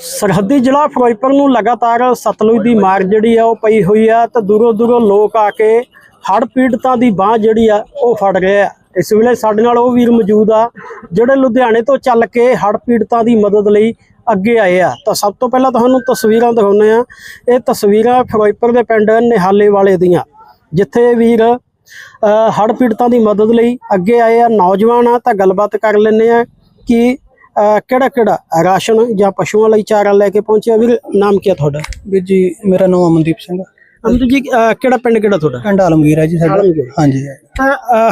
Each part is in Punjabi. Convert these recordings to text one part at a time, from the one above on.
ਸਰਹੱਦੀ ਜ਼ਿਲ੍ਹਾ ਫਿਰੋਜ਼ਪੁਰ ਨੂੰ ਲਗਾਤਾਰ ਸਤਲੁਜ ਦੀ ਮਾਰ ਜਿਹੜੀ ਆ ਉਹ ਪਈ ਹੋਈ ਆ ਤੇ ਦੂਰੋਂ ਦੂਰੋਂ ਲੋਕ ਆ ਕੇ ਹੜ੍ਹ ਪੀੜਤਾਂ ਦੀ ਬਾਹ ਜਿਹੜੀ ਆ ਉਹ ਫੜ ਰਹੇ ਆ। ਇਸ ਵੇਲੇ ਸਾਡੇ ਨਾਲ ਉਹ ਵੀਰ ਮੌਜੂਦ ਆ ਜਿਹੜੇ ਲੁਧਿਆਣੇ ਤੋਂ ਚੱਲ ਕੇ ਹੜ੍ਹ ਪੀੜਤਾਂ ਦੀ ਮਦਦ ਲਈ ਅੱਗੇ ਆਏ ਆ। ਤਾਂ ਸਭ ਤੋਂ ਪਹਿਲਾਂ ਤੁਹਾਨੂੰ ਤਸਵੀਰਾਂ ਦਿਖਾਉਂਦੇ ਆ ਇਹ ਤਸਵੀਰਾਂ ਫਿਰੋਜ਼ਪੁਰ ਦੇ ਪਿੰਡ ਨਿਹਾਲੇ ਵਾਲੇ ਦੀਆਂ ਜਿੱਥੇ ਵੀਰ ਅ, ਹੜ੍ਹ ਪੀੜਤਾਂ ਦੀ ਮਦਦ ਲਈ ਅੱਗੇ ਆਏ ਆ। ਨੌਜਵਾਨ ਆ ਤਾਂ ਗੱਲਬਾਤ ਕਰ ਲੈਂਦੇ ਆ ਕਿ ਕਿਹੜਾ ਕਿਹੜਾ? ਰਾਸ਼ਨ ਜਾਂ ਪਸ਼ੂਆਂ ਲਈ ਚਾਰਾ ਲੈ ਕੇ ਪਹੁੰਚਿਆ ਵੀਰ ਨਾਮ ਕੀ ਆ ਤੁਹਾਡਾ? ਵੀਰ ਜੀ ਮੇਰਾ ਨਾਮ ਅਮਨਦੀਪ ਸਿੰਘ ਆ। ਅਮਰ ਜੀ ਕਿਹੜਾ ਪਿੰਡ ਕਿਹੜਾ ਤੁਹਾਡਾ? ਪਿੰਡ ਆਲਮਗੀਰ ਹੈ ਜੀ ਸਾਡਾ। ਹਾਂਜੀ।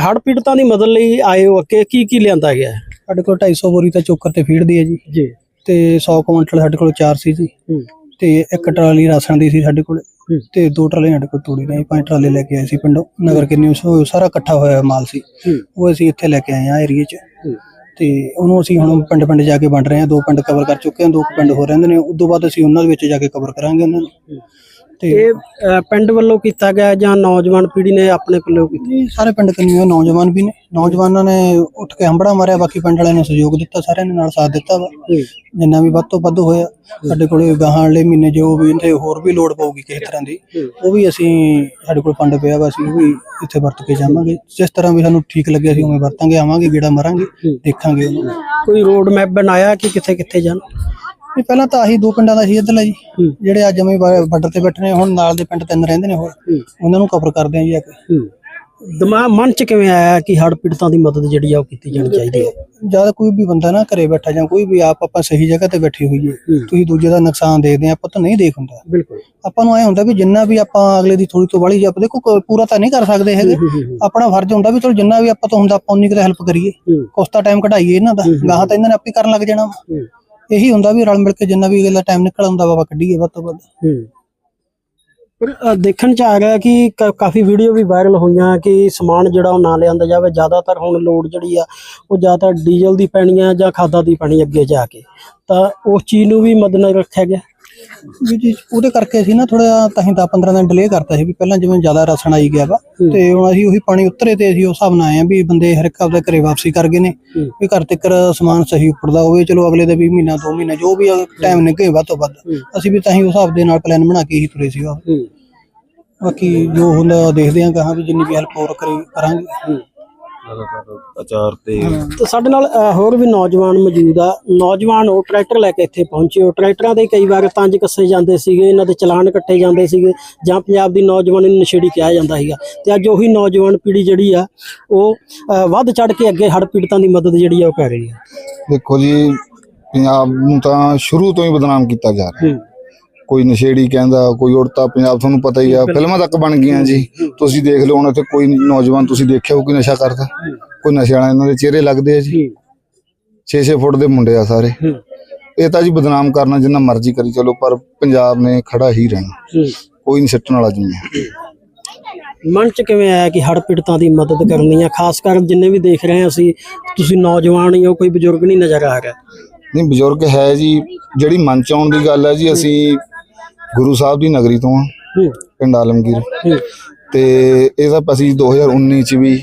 ਹੜ੍ਹ ਪੀੜਤਾਂ ਦੀ ਮਦਦ ਲਈ ਆਏ ਹੋ ਅੱਗੇ ਕੀ ਕੀ ਲਿਆਂਦਾ ਗਿਆ ਹੈ? ਸਾਡੇ ਕੋਲ 250 ਬੋਰੀ ਤਾਂ ਚੋਕਰ ਤੇ ਫੀਡ ਦੀ ਹੈ ਜੀ। ਜੀ। ਤੇ 100 ਕੁਇੰਟਲ ਸਾਡੇ ਕੋਲ ਚਾਰ ਸੀ ਜੀ। ਹੂੰ। ਤੇ ਇੱਕ ਟਰਾਲੀ ਰਾਸ਼ਨ ਦੀ ਸੀ ਸਾਡੇ ਕੋਲ। ਹੂੰ। ਤੇ ਦੋ ਟਰਾਲੇ ਸਾਡੇ ਕੋਲ ਤੂੜੀ ਦੇ ਪੰਜ ਟਰਾਲੇ ਲੈ ਕੇ ਆਏ ਸੀ ਪਿੰਡੋਂ। ਨਗਰ ਕਿੰਨੀ ਸਾਰਾ ਇਕੱਠਾ ਹੋਇਆ ਮਾਲ ਸੀ। ਹੂੰ। ਉਹ ਅਸੀਂ ਇੱਥੇ ਲੈ ਕੇ ਆਏ ਆ ਏਰੀਏ 'ਚ। ਹੂੰ। ਤੇ ਉਹਨੂੰ ਅਸੀਂ ਹੁਣ ਪਿੰਡ ਪਿੰਡ ਜਾ ਕੇ ਵੰਡ ਰਹੇ ਹਾਂ, ਦੋ ਪਿੰਡ ਕਵਰ ਕਰ ਚੁੱਕੇ ਹਾਂ, ਦੋ ਕੁ ਪਿੰਡ ਹੋ ਰਹਿੰਦੇ ਨੇ, ਉਸ ਤੋਂ ਬਾਅਦ ਅਸੀਂ ਉਹਨਾਂ ਦੇ ਵਿੱਚ ਜਾ ਕੇ ਕਵਰ ਕਰਾਂਗੇ ਉਹਨਾਂ ਨੂੰ। ਤੇ ਅ, ਪਿੰਡ ਵੱਲੋਂ ਕੀਤਾ ਗਿਆ ਜਾਂ ਨੌਜਵਾਨ ਪੀੜ੍ਹੀ ਨੇ ਆਪਣੇ ਪੱਲੇ ਕੀਤਾ? ਸਾਰੇ ਪਿੰਡ ਕੰਨੀ ਹੋਏ ਨੌਜਵਾਨ ਵੀ ਨੇ। ਨੌਜਵਾਨਾਂ ਨੇ ਉੱਠ ਕੇ ਹੰਬੜਾ ਮਾਰਿਆ ਬਾਕੀ ਪਿੰਡ ਵਾਲਿਆਂ ਨੇ ਸਹਿਯੋਗ ਦਿੱਤਾ ਸਾਰਿਆਂ ਨੇ ਨਾਲ ਸਾਥ ਦਿੱਤਾ ਵਾ। ਜਿੰਨਾ ਵੀ ਵੱਧ ਤੋਂ ਵੱਧ ਹੋਇਆ ਸਾਡੇ ਕੋਲੇ ਗਾਹਾਂ ਵਾਲੇ ਮਹੀਨੇ ਜੋ ਵੀ ਤੇ ਹੋਰ ਵੀ ਲੋੜ ਪਊਗੀ ਕਿਸੇ ਤਰ੍ਹਾਂ ਦੀ। ਉਹ ਵੀ ਅਸੀਂ ਸਾਡੇ ਕੋਲ ਫੰਡ ਪਿਆ ਵਾ ਅਸੀਂ ਉਹ ਵੀ ਇੱਥੇ ਵਰਤ ਕੇ ਜਾਵਾਂਗੇ। ਜਿਸ ਤਰ੍ਹਾਂ ਵੀ ਸਾਨੂੰ ਠੀਕ ਲੱਗਿਆ ਅਸੀਂ ਉਵੇਂ ਵਰਤਾਂਗੇ ਆਵਾਂਗੇ ਗੇੜਾ ਮਾਰਾਂਗੇ। ਦੇਖਾਂਗੇ। ਉਹਨੂੰ ਕੋਈ ਰੋਡ ਮੈਪ ਬਣਾਇਆ ਕਿ ਕਿੱਥੇ ਕਿੱਥੇ ਜਾਣ? ਵੀ ਪਹਿਲਾਂ ਤਾਂ ਆਹੀ ਦੋ ਪਿੰਡਾਂ ਦਾ ਸੀ ਇੱਧਰਲਾ ਜੀ ਜਿਹੜੇ ਅੱਜ ਜਮੇ ਬਾਰਡਰ ਤੇ ਬੈਠੇ ਨੇ ਹੁਣ ਨਾਲ ਦੇ ਪਿੰਡ ਤਿੰਨ ਰਹਿੰਦੇ ਨੇ ਹੋਰ। ਉਹਨਾਂ ਨੂੰ ਕਵਰ ਕਰਦੇ ਆਂ ਜੀ ਆ ਕੇ ਦਿਮਾਗ ਮਨ ਚ ਕਿਵੇਂ ਆਇਆ ਕਿ ਹੜ੍ਹ ਪੀੜਤਾਂ ਦੀ ਮਦਦ ਜਿਹੜੀ ਆ ਉਹ ਕੀਤੀ ਜਾਣੀ ਚਾਹੀਦੀ ਹੈ ਜਦ ਕੋਈ ਵੀ ਬੰਦਾ ਨਾ ਘਰੇ ਬੈਠਾ ਜਾਂ ਕੋਈ ਵੀ ਆਪ ਆਪਾਂ ਸਹੀ ਜਗ੍ਹਾ ਤੇ ਬੈਠੀ ਹੋਈਏ। ਤੁਸੀਂ ਦੂਜੇ ਦਾ ਨੁਕਸਾਨ ਦੇਖਦੇ ਆ ਆਪਾਂ ਤਾਂ ਨਹੀਂ ਦੇਖ ਹੁੰਦਾ। ਬਿਲਕੁਲ। ਆਪਾਂ ਨੂੰ ਐ ਹੁੰਦਾ ਵੀ ਜਿੰਨਾ ਵੀ ਆਪਾਂ ਅਗਲੇ ਦੀ ਥੋੜੀ ਤੋਂ ਬਾਲੀ ਜਪ ਦੇਖੋ ਪੂਰਾ ਤਾਂ ਨਹੀਂ ਕਰ ਸਕਦੇ ਹੈਗੇ। ਆਪਣਾ ਫਰਜ਼ ਹੁੰਦਾ ਵੀ ਚਲੋ ਜਿੰਨਾ ਵੀ ਆਪਾਂ ਤੋਂ ਹੁੰਦਾ ਆਪਾਂ ਉਨੀ ਕੁ ਹੈਲਪ ਕਰੀਏ। ਕੁਛ ਤਾਂ ਟਾਈਮ ਕਢਾਈਏ ਇਹਨਾਂ ਦਾ। ਗਾਹਾਂ ਤਾਂ ਇਹਨਾਂ ਨੇ ਆਪੇ ਕਰਨ ਲੱਗ ਜਾਣਾ ਇਹੀ ਹੁੰਦਾ ਵੀ ਰਲ ਮਿਲ ਕੇ ਜਿੰਨਾ ਵੀ ਅਗਲਾ ਟਾਈਮ ਨਿਕਲ ਆਉਂਦਾ ਵਾ ਕੱਢੀਏ ਵੱਧ ਤੋਂ ਵੱਧ। ਹੂੰ। ਪਰ ਅ, ਦੇਖਣ ਚ ਆ ਰਿਹਾ ਕਿ ਕ- ਕਾਫੀ ਵੀਡੀਓ ਵੀ ਵਾਇਰਲ ਹੋਈਆਂ ਕਿ ਸਮਾਨ ਜਿਹੜਾ ਉਹ ਨਾ ਲਿਆਂਦਾ ਜਾਵੇ। ਜ਼ਿਆਦਾਤਰ ਹੁਣ ਲੋਡ ਜਿਹੜੀ ਆ ਉਹ ਜ਼ਿਆਦਾਤਰ ਡੀਜ਼ਲ ਦੀ ਪੈਣੀ ਆ ਜਾਂ ਖਾਦਾਂ ਦੀ ਪੈਣੀ ਅੱਗੇ ਜਾ ਕੇ। ਤਾਂ ਉਸ ਚੀਜ਼ ਨੂੰ ਵੀ ਮੱਦਨਜ਼ਰ ਰੱਖਿਆ ਗਿਆ। ਵੀ ਜੀ ਉਹਦੇ ਕਰਕੇ ਅਸੀਂ ਨਾ ਥੋੜਾ ਤਾਂ ਹੀ ਤਾਂ 15 ਦਿਨ ਡਿਲੇ ਕਰਤਾ ਸੀ ਵੀ ਪਹਿਲਾਂ ਜਿਵੇਂ ਜ਼ਿਆਦਾ ਰਾਸ਼ਨ ਆਈ ਗਿਆ ਵਾ। ਤੇ ਹੁਣ ਅਸੀਂ ਉਹੀ ਪਾਣੀ ਉਤਰੇ ਤੇ ਅਸੀਂ ਉਸ ਹਿਸਾਬ ਨਾਲ ਆਏ ਆ ਵੀ ਬੰਦੇ ਹਰ ਇੱਕ ਆਪਦੇ ਘਰੇ ਵਾਪਸੀ ਕਰ ਗਏ ਨੇ। ਵੀ ਘਰ ਤੱਕ ਸਮਾਨ ਸਹੀ ਉੱਪੜਦਾ ਹੋਵੇ ਚਲੋ ਅਗਲੇ ਦੇ ਵੀ ਮਹੀਨਾ ਦੋ ਮਹੀਨਾ ਜੋ ਵੀ ਟਾਈਮ ਨਿਕਲੇ ਵੱਧ ਤੋਂ ਵੱਧ। ਅਸੀਂ ਵੀ ਤਾਂ ਹੀ ਉਸ ਹਿਸਾਬ ਦੇ ਨਾਲ ਪਲਾਨ ਬਣਾ ਕੇ ਹੀ ਤੁਰੇ ਸੀਗਾ ਬਾਕੀ ਜੋ ਹੁੰਦਾ ਦੇਖਦੇ ਆਂ ਕਹਾਂ ਵੀ ਜਿੰਨੀ ਵੀ ਹੈਲਪ ਹੋਰ ਕਰੀ ਕਰਾਂਗੇ ਅਚਾਰ ਤੇ ਤੇ ਸਾਡੇ ਨਾਲ ਅ, ਹੋਰ ਵੀ ਨੌਜਵਾਨ ਮੌਜੂਦ ਆ। ਨੌਜਵਾਨ ਉਹ ਟਰੈਕਟਰ ਲੈ ਕੇ ਇੱਥੇ ਪਹੁੰਚੇ। ਉਹ ਟਰੈਕਟਰਾਂ ਦੇ ਕਈ ਵਾਰ ਤੰਜ ਕੱਸੇ ਜਾਂਦੇ ਸੀਗੇ ਇਹਨਾਂ ਦੇ ਚਲਾਨ ਕੱਟੇ ਜਾਂਦੇ ਸੀਗੇ ਜਾਂ ਪੰਜਾਬ ਦੀ ਨੌਜਵਾਨੀ ਨੂੰ ਨਸ਼ੇੜੀ ਕਿਹਾ ਜਾਂਦਾ ਸੀਗਾ। ਤੇ ਅੱਜ ਉਹੀ ਨੌਜਵਾਨ ਪੀੜ੍ਹੀ ਜਿਹੜੀ ਆ ਉਹ ਅ, ਵੱਧ ਚੜ ਕੇ ਅੱਗੇ ਹੜ੍ਹ ਪੀੜਤਾਂ ਦੀ ਮਦਦ ਜਿਹੜੀ ਆ ਉਹ ਕਰ ਰਹੀ ਆ। ਦੇਖੋ ਜੀ ਪੰਜਾਬ ਨੂੰ ਤਾਂ ਸ਼ੁਰੂ ਤੋਂ ਹੀ ਬਦਨਾਮ ਕੀਤਾ ਜਾ ਰਿਹਾ। ਹੂੰ। ਕੋਈ ਨਸ਼ੇੜੀ ਕਹਿੰਦਾ ਕੋਈ ਉੜਤਾ ਪੰਜਾਬ ਤੁਹਾਨੂੰ ਪਤਾ ਹੀ ਆ ਫਿਲਮਾਂ ਤੱਕ ਬਣ ਗਈਆਂ ਜੀ। ਤੁਸੀਂ ਦੇਖ ਲਓ ਹੁਣ ਇੱਥੇ ਕੋਈ ਨੌਜਵਾਨ ਤੁਸੀਂ ਦੇਖਿਆ ਹੋ ਕੋਈ ਨਸ਼ਾ ਕਰਦਾ? ਕੋਈ ਨਸ਼ੇ ਵਾਲਾ ਇਹਨਾਂ ਦੇ ਚਿਹਰੇ ਲੱਗਦੇ ਆ ਜੀ? ਹੂੰ। 6-6 ਫੁੱਟ ਦੇ ਮੁੰਡੇ ਆ ਸਾਰੇ। ਇਹ ਤਾਂ ਜੀ ਬਦਨਾਮ ਕਰਨਾ ਜਿੰਨਾ ਮਰਜ਼ੀ ਕਰੀ ਚਲੋ ਪਰ ਪੰਜਾਬ ਨੇ ਖੜਾ ਹੀ ਰਹਿਣਾ। ਕੋਈ ਨਹੀਂ ਸਿੱਟਣ ਵਾਲਾ ਜੀ ਮਨ ਚ ਕਿਵੇਂ ਆਇਆ ਕਿ ਹੜ੍ਹ ਪੀੜਤਾਂ ਦੀ ਮਦਦ ਕਰਨੀ ਆ? ਖਾਸ ਕਰ ਜਿੰਨੇ ਵੀ ਦੇਖ ਰਹੇ ਹਾਂ ਅਸੀਂ ਤੁਸੀਂ ਨੌਜਵਾਨ ਹੀ ਹੋ ਕੋਈ ਬਜ਼ੁਰਗ ਨਹੀਂ ਨਜ਼ਰ ਆ ਰਿਹਾ। ਨਹੀਂ ਬਜ਼ੁਰਗ ਹੈ ਜੀ। ਜਿਹੜੀ ਮਨ ਚ ਆਉਣ ਦੀ ਗੱਲ ਹੈ ਜੀ ਅਸੀਂ ਗੁਰੂ ਸਾਹਿਬ ਦੀ ਨਗਰੀ ਤੋਂ ਆ ਪਿੰਡ ਆਲਮਗੀਰ। ਤੇ ਇਹਦਾ ਅਸੀਂ 2019 ਚ ਵੀ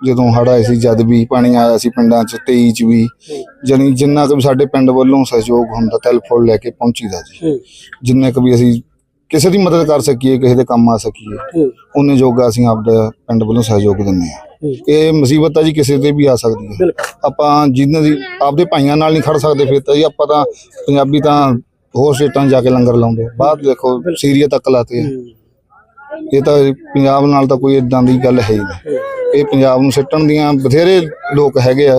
ਜਦੋਂ ਆਏ ਸੀ ਜਦ ਵੀ ਪਾਣੀ ਆਇਆ ਸੀ ਪਿੰਡਾਂ ਚ 23 ਚ ਵੀ ਜਾਣੀ ਜਿੰਨਾ ਕੁ ਸਾਡੇ ਪਿੰਡ ਵੱਲੋਂ ਸਹਿਯੋਗ ਹੁੰਦਾ ਟੈਲੀਫੋਨ ਲੈ ਕੇ ਪਹੁੰਚੀਦਾ ਜੀ। ਜਿੰਨੇ ਕੁ ਵੀ ਅਸੀਂ ਕਿਸੇ ਦੀ ਮਦਦ ਕਰ ਸਕੀਏ ਕਿਸੇ ਦੇ ਕੰਮ ਆ ਸਕੀਏ ਉਹਨੇ ਜੋਗਾ ਅਸੀਂ ਆਪਦਾ ਪਿੰਡ ਵੱਲੋਂ ਸਹਿਯੋਗ ਦਿੰਦੇ ਆ ਇਹ ਮੁਸੀਬਤ ਆ ਜੀ ਕਿਸੇ ਤੇ ਵੀ ਆ ਸਕਦੀ ਹੈ। ਆਪਾਂ ਜਿੰਨਾਂ ਦੀ ਆਪਦੇ ਭਾਈਆਂ ਨਾਲ ਨਹੀਂ ਖੜ ਸਕਦੇ ਫਿਰ ਤਾਂ ਜੀ ਆਪਾਂ ਤਾਂ ਪੰਜਾਬੀ ਤਾਂ ਹੋਰ ਸਟੇਟਾਂ 'ਚ ਜਾ ਕੇ ਲੰਗਰ ਲਾਉਂਦੇ ਆ। ਬਾਹਰ ਦੇਖੋ ਸੀਰੀਆ ਤੱਕ ਲਾਤੇ ਆ। ਇਹ ਤਾਂ ਪੰਜਾਬ ਨਾਲ ਤਾਂ ਕੋਈ ਇਦਾਂ ਦੀ ਗੱਲ ਹੈ ਹੀ ਨਹੀਂ। ਇਹ ਪੰਜਾਬ ਨੂੰ ਸਿੱਟਣ ਦੀਆਂ ਬਥੇਰੇ ਲੋਕ ਹੈਗੇ ਆ।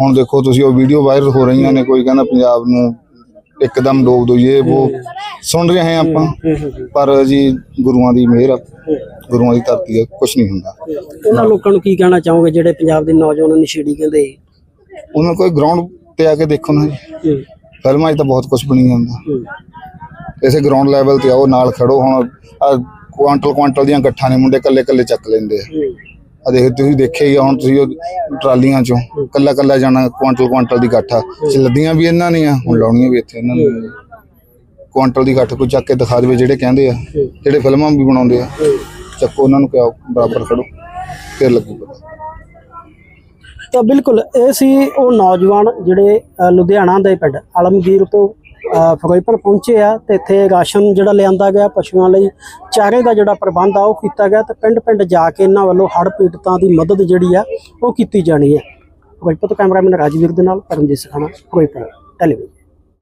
ਹੁਣ ਦੇਖੋ ਤੁਸੀਂ ਉਹ ਵੀਡੀਓ ਵਾਇਰਲ ਹੋ ਰਹੀਆਂ ਨੇ ਕੋਈ ਕਹਿੰਦਾ ਪੰਜਾਬ ਨੂੰ ਇੱਕਦਮ ਡੋਬ ਦੋ ਇਹ ਉਹ ਸੁਣ ਰਹੇ ਹਾਂ ਆਪਾਂ। ਪਰ ਜੀ ਗੁਰੂਆਂ ਦੀ ਮਿਹਰ ਆ। ਗੁਰੂਆਂ ਦੀ ਧਰਤੀ ਆ ਕੁਝ ਨਹੀਂ ਹੁੰਦਾ। ਉਹਨਾਂ ਲੋਕਾਂ ਨੂੰ ਕੀ ਕਹਿਣਾ ਚਾਹੋਗੇ ਜਿਹੜੇ ਪੰਜਾਬ ਦੇ ਨੌਜਵਾਨਾਂ ਨੂੰ ਨਸ਼ੇੜੀ ਕਹਿੰਦੇ? ਉਹਨਾਂ ਕੋਈ ਗਰਾਊਂਡ ਤੇ ਆ ਕੇ ਦੇਖੋ ਨਾ ਜੀ। ਹੂੰ। ਫਿਲਮਾਂ 'ਚ ਤਾਂ ਬਹੁਤ ਕੁਝ ਬਣੀ ਜਾਂਦਾ ਇਸੇ ਗਰਾਊਂਡ ਲੈਵਲ ਤੇ ਆਓ, ਨਾਲ ਖੜੋ। ਹੁਣ ਕੁਆਂਟਲ ਕੁਆਂਟਲ ਦੀਆਂ ਗੱਠਾਂ ਨੇ ਮੁੰਡੇ ਕੱਲੇ ਕੱਲੇ ਚੱਕ ਲੈਂਦੇ ਆ। ਆ ਦੇਖ, ਤੁਸੀਂ ਦੇਖਿਆ ਹੀ ਹੁਣ ਤੁਸੀਂ ਉਹ ਟਰਾਲੀਆਂ ਚੋਂ ਕੱਲਾ ਕੱਲਾ ਜਾਣਾ ਕੁਆਂਟਲ ਕੁਆਂਟਲ ਦੀ ਗੱਠਾ। ਲੱਦੀਆਂ ਵੀ ਇਹਨਾਂ ਨੇ ਆ ਹੁਣ ਲਾਉਣੀਆਂ ਵੀ ਇੱਥੇ ਇਹਨਾਂ ਨੇ ਕੁਆਂਟਲ ਦੀ ਗੱਠ ਕੋਈ ਚੱਕ ਕੇ ਦਿਖਾ ਦੇਵੇ ਜਿਹੜੇ ਕਹਿੰਦੇ ਆ, ਜਿਹੜੇ ਫਿਲਮਾਂ ਵੀ ਬਣਾਉਂਦੇ ਆ। ਚੱਕੋ ਉਹਨਾਂ ਨੂੰ ਕਿਹਾ, ਬਰਾਬਰ ਖੜੋ, ਫਿਰ ਲੱਗੂ ਪਤਾ ਤਾਂ ਬਿਲਕੁਲ ਇਹ ਸੀ ਉਹ ਨੌਜਵਾਨ ਜਿਹੜੇ ਲੁਧਿਆਣਾ ਦੇ ਪਿੰਡ ਆਲਮਗੀਰ ਤੋਂ ਅ, ਪਹੁੰਚੇ ਆ ਤੇ ਇੱਥੇ ਰਾਸ਼ਨ ਜਿਹੜਾ ਲਿਆਂਦਾ ਗਿਆ ਪਸ਼ੂਆਂ ਲਈ ਚਾਰੇ ਦਾ ਜਿਹੜਾ ਪ੍ਰਬੰਧ ਆ ਉਹ ਕੀਤਾ ਗਿਆ ਤੇ ਪਿੰਡ ਪਿੰਡ ਜਾ ਕੇ ਇਹਨਾਂ ਵੱਲੋਂ ਹੜ੍ਹ ਪੀੜਤਾਂ ਦੀ ਮਦਦ ਜਿਹੜੀ ਆ ਉਹ ਕੀਤੀ ਜਾਣੀ ਹੈ। ਫਿਰੋਜ਼ਪੁਰ ਤੋਂ ਕੈਮਰਾਮੈਨ ਰਾਜਵੀਰ ਦੇ ਨਾਲ ਪਰਮਜੀਤ ਸਖਾਣਾ ਫਿਰੋਜ਼ਪੁਰ ਟੈਲੀਵਿਜ਼ਨ।